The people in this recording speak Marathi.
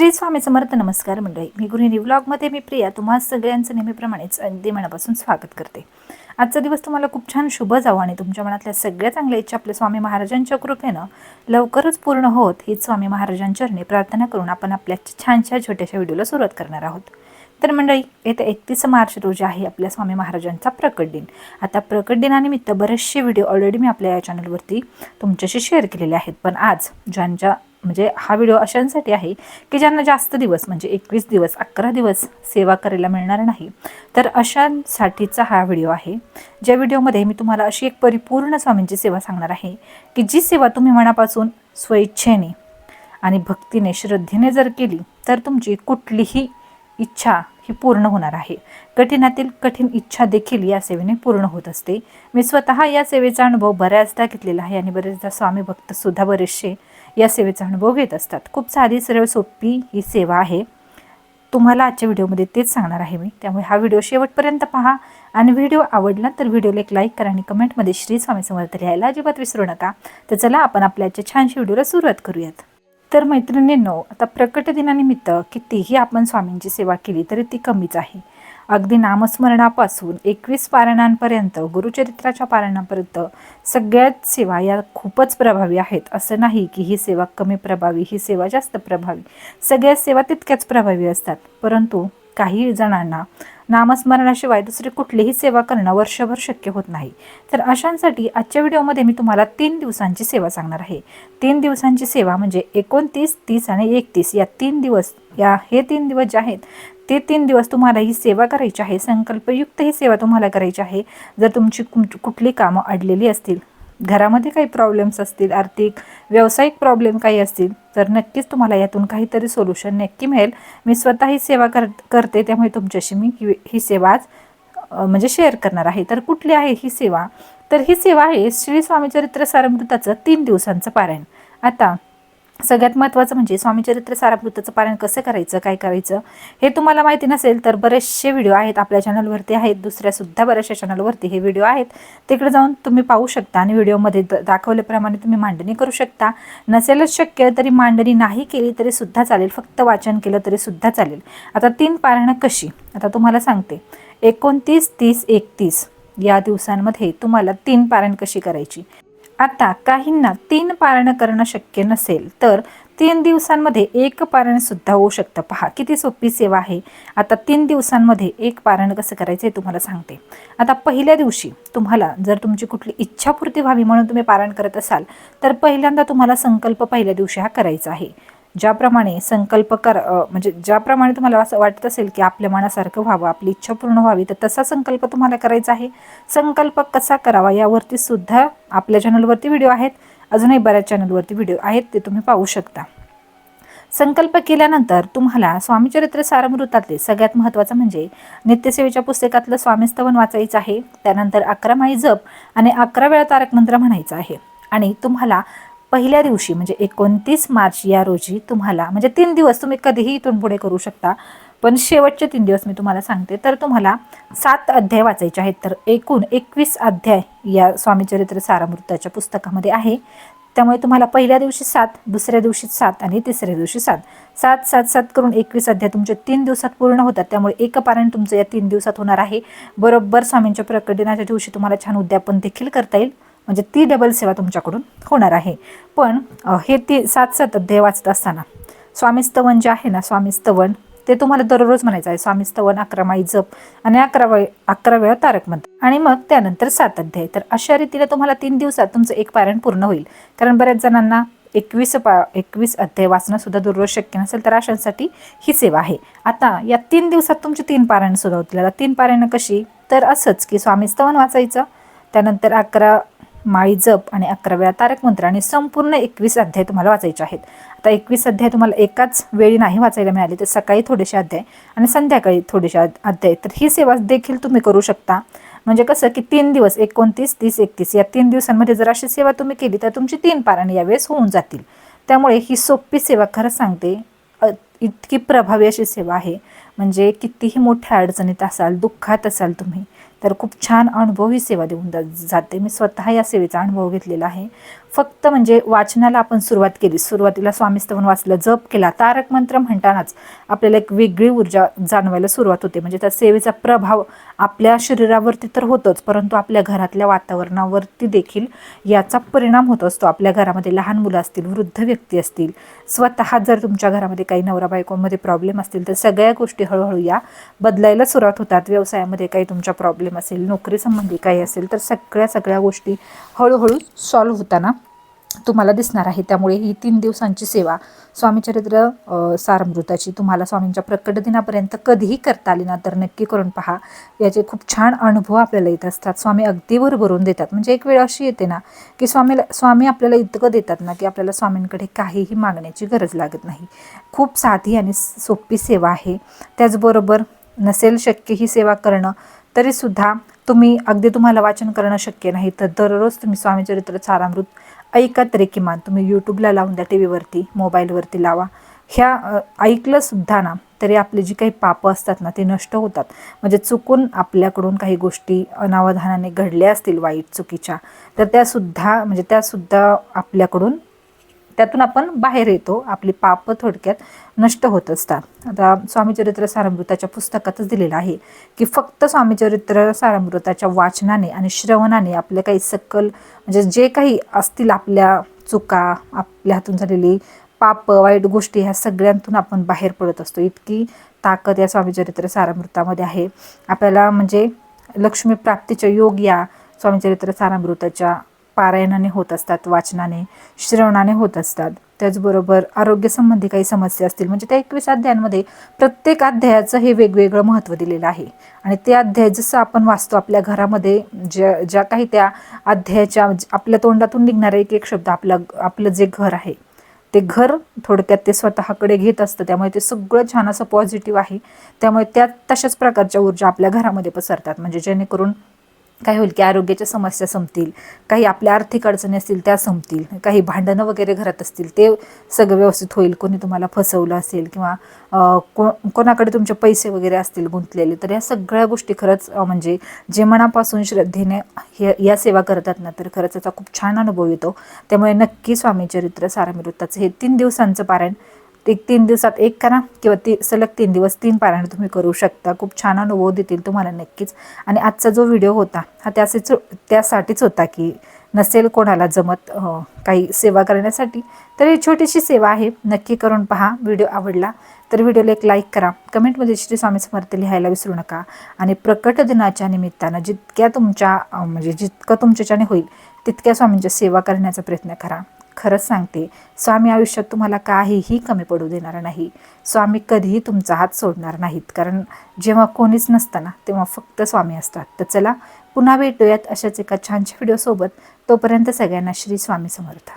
श्री स्वामी समर्थ नमस्कार मंडळी. मी गृहिणी व्लॉगमध्ये मी प्रिया तुम्हा सगळ्यांचं नेहमीप्रमाणेच अगदी मनापासून स्वागत करते. आजचा दिवस तुम्हाला खूप छान शुभ जावं आणि तुमच्या मनातल्या सगळ्या चांगल्या इच्छा आपल्या स्वामी महाराजांच्या कृपेनं लवकरच पूर्ण होत हीच स्वामी महाराजांचरणी प्रार्थना करून आपण आपल्या छानशा छोट्याशा व्हिडिओला सुरुवात करणार आहोत. तर मंडळी येत्या एकतीस मार्च रोजी आहे आपल्या स्वामी महाराजांचा प्रकट दिन. आता प्रकट दिनानिमित्त बरेचसे व्हिडिओ ऑलरेडी मी आपल्या या चॅनलवरती तुमच्याशी शेअर केलेले आहेत. पण आज ज्यांच्या म्हणजे हा व्हिडिओ अशांसाठी आहे की ज्यांना जास्त दिवस म्हणजे एकवीस दिवस अकरा दिवस सेवा करायला मिळणार नाही तर अशांसाठीचा हा व्हिडिओ आहे. ज्या व्हिडिओमध्ये मी तुम्हाला अशी एक परिपूर्ण स्वामींची सेवा सांगणार आहे की जी सेवा तुम्ही मनापासून स्वइच्छेने आणि भक्तीने श्रद्धेने जर केली तर तुमची कुठलीही इच्छा ही पूर्ण होणार आहे. कठीणातील कठीण इच्छा देखील या सेवेने पूर्ण होत असते. मी स्वतः या सेवेचा अनुभव बऱ्याचदा घेतलेला आहे आणि बरेचदा स्वामी भक्त सुद्धा बरेचसे या सेवेचा अनुभव घेत असतात. खूप साधी सरळ सोपी ही सेवा आहे. तुम्हाला आजच्या व्हिडिओमध्ये तेच सांगणार आहे मी. त्यामुळे हा व्हिडिओ शेवटपर्यंत पहा आणि व्हिडिओ आवडला तर व्हिडिओला एक लाईक करा आणि कमेंटमध्ये श्री स्वामी समर्थ लिहायला अजिबात विसरू नका. तर चला आपण आपल्या आजच्या छानशी व्हिडिओला सुरुवात करूयात. तर मैत्रिणींनो आता प्रकट दिनानिमित्त कितीही आपण स्वामींची सेवा केली तरी ती कमीच आहे. अगदी नामस्मरणापासून एकवीस पारणांपर्यंत गुरुचरित्राच्या पारणांपर्यंत सगळ्याच सेवा या खूपच प्रभावी आहेत. असं नाही की ही सेवा कमी प्रभावी ही सेवा जास्त प्रभावी. सगळ्या सेवा तितक्याच प्रभावी असतात. परंतु काही जणांना नामस्मरणाशिवाय दुसरी कुठलीही सेवा करणं वर्षभर शक्य होत नाही. तर अशांसाठी आजच्या व्हिडिओमध्ये मी तुम्हाला तीन दिवसांची सेवा सांगणार आहे. तीन दिवसांची सेवा म्हणजे एकोणतीस तीस आणि एकतीस या तीन दिवस या हे तीन दिवस जे आहेत ते तीन दिवस तुम्हाला ही सेवा करायची आहे. संकल्पयुक्त ही सेवा तुम्हाला करायची आहे. जर तुमची कुठली कामं अडलेली असतील घरामध्ये काही प्रॉब्लेम्स असतील आर्थिक व्यावसायिक प्रॉब्लेम काही असतील तर नक्कीच तुम्हाला यातून काहीतरी सोल्युशन नक्की मिळेल. मी स्वतः ही सेवा कर करते त्यामुळे तुमच्याशी मी ही ही सेवा आज म्हणजे शेअर करणार आहे. तर कुठली आहे ही सेवा? तर ही सेवा आहे श्री स्वामी चरित्र सारमृताचं तीन दिवसांचं पारायण. आता सगळ्यात महत्त्वाचं म्हणजे स्वामीचरित्र सारामृताचं पालन कसं करायचं काय करायचं हे तुम्हाला माहिती नसेल तर बरेचसे व्हिडिओ आहेत आपल्या चॅनलवरती आहेत दुसऱ्यासुद्धा बऱ्याचशा चॅनलवरती हे व्हिडिओ आहेत. तिकडे जाऊन तुम्ही पाहू शकता आणि व्हिडिओमध्ये दाखवल्याप्रमाणे तुम्ही मांडणी करू शकता. नसेलच शक्य तरी मांडणी नाही केली तरी सुद्धा चालेल फक्त वाचन केलं तरी सुद्धा चालेल. आता तीन पारणं कशी? आता तुम्हाला सांगते. एकोणतीस तीस एकतीस या दिवसांमध्ये तुम्हाला तीन पारण कशी करायची? आता काहींना तीन पारण करणं शक्य नसेल तर तीन दिवसांमध्ये एक पारण सुद्धा होऊ शकतं. पहा किती सोपी सेवा आहे. आता तीन दिवसांमध्ये एक पारण कसं करायचं हे तुम्हाला सांगते. आता पहिल्या दिवशी तुम्हाला जर तुमची कुठली इच्छापूर्ती व्हावी म्हणून तुम्ही पारण करत असाल तर पहिल्यांदा तुम्हाला संकल्प पहिल्या दिवशी हा करायचा आहे. ज्याप्रमाणे संकल्प कर म्हणजे ज्याप्रमाणे तुम्हाला असं वाटत असेल की आपल्या मनासारखं व्हावं आपली इच्छा पूर्ण व्हावी तर तसा संकल्प तुम्हाला करायचा आहे. संकल्प कसा करावा यावरती सुद्धा आपल्या चॅनलवरती व्हिडिओ आहेत. अजूनही बऱ्याच चॅनलवरती व्हिडिओ आहेत ते तुम्ही पाहू शकता. संकल्प केल्यानंतर तुम्हाला स्वामीचरित्र सारमृतातले सगळ्यात महत्त्वाचं म्हणजे नित्यसेवेच्या पुस्तकातलं स्वामीस्तवन वाचायचं आहे. त्यानंतर अकरा माई जप आणि अकरा वेळा तारक मंत्र म्हणायचं आहे. आणि तुम्हाला पहिल्या दिवशी म्हणजे एकोणतीस मार्च या रोजी तुम्हाला म्हणजे तीन दिवस तुम्ही कधीही इथून पुढे करू शकता पण शेवटचे तीन दिवस मी तुम्हाला सांगते. तर तुम्हाला सात अध्याय वाचायचे आहेत. तर एकूण एकवीस अध्याय या स्वामीचरित्र सारामृताच्या पुस्तकामध्ये आहे. त्यामुळे तुम्हाला पहिल्या दिवशी सात दुसऱ्या दिवशी सात आणि तिसऱ्या दिवशी सात. सात सात सात करून एकवीस अध्याय तुमचे तीन दिवसात पूर्ण होतात. त्यामुळे एक पारायण तुमचं या तीन दिवसात होणार आहे. बरोबर स्वामींच्या प्रकटनाच्या दिवशी तुम्हाला छान उद्यापन देखील करता येईल. म्हणजे ती डबल सेवा तुमच्याकडून होणार आहे. पण हे ती सात सात अध्याय वाचत असताना स्वामीस्तवन जे आहे ना स्वामीस्तवन ते तुम्हाला दररोज म्हणायचं आहे. स्वामीस्तवन अकरा जप आणि अकरा वेळ अकरा वेळा तारक मंत्र. आणि मग त्यानंतर सात अध्याय. तर अशा रीतीने तुम्हाला तीन दिवसात तुमचं एक पारायण पूर्ण होईल. कारण बऱ्याच जणांना एकवीस पा एकवीस अध्याय वाचणं सुद्धा दररोज शक्य नसेल तर अशांसाठी ही सेवा आहे. आता या तीन दिवसात तुमची तीन पारायणं सुद्धा होतील. आता तीन पारायणं कशी? तर असंच की स्वामीस्तवन वाचायचं त्यानंतर अकरा माळी जप आणि अकरा वेळा तारक मंत्र आणि संपूर्ण एकवीस अध्याय तुम्हाला वाचायचे आहेत. आता एकवीस अध्याय तुम्हाला एकाच वेळी नाही वाचायला मिळाले तर सकाळी थोडेसे अध्याय आणि संध्याकाळी थोडेसे अध्याय. तर ही सेवा देखील तुम्ही करू शकता. म्हणजे कसं की तीन दिवस एकोणतीस तीस एकतीस या तीन दिवसांमध्ये जर अशी सेवा तुम्ही केली तर तुमची तीन पारायण यावेळेस होऊन जातील. त्यामुळे ही सोपी सेवा खरंच सांगते इतकी प्रभावी अशी सेवा आहे. म्हणजे कितीही मोठ्या अडचणीत असाल दुःखात असाल तुम्ही तर खूप छान अनुभव ही सेवा देऊन जा- जाते. मी स्वतः या सेवेचा अनुभव घेतलेला आहे. फक्त म्हणजे वाचनाला आपण सुरुवात केली. सुरुवातीला स्वामीस्तवन वाचलं जप केला. तारक मंत्र म्हणतानाच आपल्याला एक वेगळी ऊर्जा जाणवायला सुरुवात होते. म्हणजे त्या सेवेचा प्रभाव आपल्या शरीरावरती तर होतोच परंतु आपल्या घरातल्या वातावरणावरती देखील याचा परिणाम होत असतो. आपल्या घरामध्ये लहान मुलं असतील वृद्ध व्यक्ती असतील स्वतः जर तुमच्या घरामध्ये काही नवरा बायकोमध्ये प्रॉब्लेम असतील तर सगळ्या गोष्टी हळूहळू या बदलायला सुरुवात होतात. व्यवसायामध्ये काही तुमचा प्रॉब्लेम असेल नोकरी संबंधी काही असेल तर सगळ्या सगळ्या गोष्टी हळूहळू सॉल्व्ह होताना तुम्हाला दिसणार आहे. त्यामुळे ही तीन दिवसांची सेवा स्वामीचरित्र सारमृताची तुम्हाला स्वामींच्या प्रकट दिनापर्यंत कधीही करता आली ना तर नक्की करून पहा. याचे खूप छान अनुभव आपल्याला येत असतात. स्वामी अगदी भरभरून देतात. म्हणजे एक वेळ अशी येते ना की स्वामीला स्वामी आपल्याला इतकं देतात ना की आपल्याला स्वामींकडे काहीही मागण्याची गरज लागत नाही. खूप साधी आणि सोपी सेवा आहे. त्याचबरोबर नसेल शक्य ही सेवा करणं तरीसुद्धा तुम्ही अगदी तुम्हाला वाचन करणं शक्य नाही तर दररोज तुम्ही स्वामीचरित्र सारामृत ऐका तरी किमान. तुम्ही यूट्यूबला लावून द्या टी व्हीवरती मोबाईलवरती लावा. ह्या ऐकलंसुद्धा ऐकलं सुद्धा ना तरी आपले जी काही पापं असतात ना ते नष्ट होतात. म्हणजे चुकून आपल्याकडून काही गोष्टी अनावधानाने घडल्या असतील वाईट चुकीच्या तर त्यासुद्धा म्हणजे त्यासुद्धा आपल्याकडून त्यातून आपण बाहेर येतो आपली पापं थोडक्यात नष्ट होत असतात. आता स्वामीचरित्र सारामृताच्या पुस्तकातच दिलेलं आहे की फक्त स्वामीचरित्र सारामृताच्या वाचनाने आणि श्रवणाने आपल्या काही सकल म्हणजे जे काही असतील आपल्या चुका आपल्या हातून झालेली पाप वाईट गोष्टी ह्या सगळ्यांतून आपण बाहेर पडत असतो. इतकी ताकद या स्वामीचरित्र सारामृतामध्ये आहे. आपल्याला म्हणजे लक्ष्मी प्राप्तीच्या योग या स्वामीचरित्र सारामृताच्या पारायणाने होत असतात वाचनाने श्रवणाने होत असतात. त्याचबरोबर आरोग्यसंबंधी काही समस्या असतील म्हणजे त्या एकवीस अध्यायांमध्ये प्रत्येक अध्यायाचं हे वेगवेगळं महत्त्व दिलेलं आहे. आणि ते अध्याय जसं आपण वाचतो आपल्या घरामध्ये ज्या ज्या काही त्या अध्यायाच्या आपल्या तोंडातून निघणारा एक एक शब्द आपलं आपलं जे घर आहे ते घर थोडक्यात ते स्वतःकडे घेत असतं. त्यामुळे ते सगळं छान असं पॉझिटिव्ह आहे. त्यामुळे त्या तशाच प्रकारच्या ऊर्जा आपल्या घरामध्ये पसरतात. म्हणजे जेणेकरून काय होईल की आरोग्याच्या समस्या संपतील काही आपल्या आर्थिक अडचणी असतील त्या संपतील काही भांडणं वगैरे घरात असतील ते सगळं व्यवस्थित होईल. कोणी तुम्हाला फसवलं असेल किंवा को कोणाकडे तुमचे पैसे वगैरे असतील गुंतलेले तर या सगळ्या गोष्टी खरंच म्हणजे जे मनापासून श्रद्धेने हे या सेवा करतात ना तर खरंच याचा खूप छान अनुभव येतो. त्यामुळे नक्की स्वामी चरित्र सारामृताचं हे तीन दिवसांचं पारायण एक तीन दिवसात एक करा किंवा ती सलग तीन दिवस तीन पारायण तुम्ही करू शकता. खूप छान अनुभव देतील तुम्हाला नक्कीच. आणि आजचा जो व्हिडिओ होता हा त्यासाच त्यासाठीच होता की नसेल कोणाला जमत काही सेवा करण्यासाठी तर ही छोटीशी सेवा आहे. नक्की करून पहा व्हिडिओ आवडला तर व्हिडिओला एक लाईक करा. कमेंटमध्ये श्री स्वामी समर्थ लिहायला विसरू नका. आणि प्रकट दिनाच्या निमित्तानं जितक्या तुमच्या म्हणजे जितकं तुमच्याच्याने होईल तितक्या स्वामींच्या सेवा करण्याचा प्रयत्न करा. खरंच सांगते स्वामी आयुष्यात तुम्हाला काहीही कमी पडू देणार नाही. स्वामी कधीही तुमचा हात सोडणार नाहीत. कारण जेव्हा कोणीच नसतं ना तेव्हा फक्त स्वामी असतात. तर चला पुन्हा भेटूयात अशाच एका छानशा व्हिडिओसोबत तोपर्यंत सगळ्यांना श्री स्वामी समर्थ.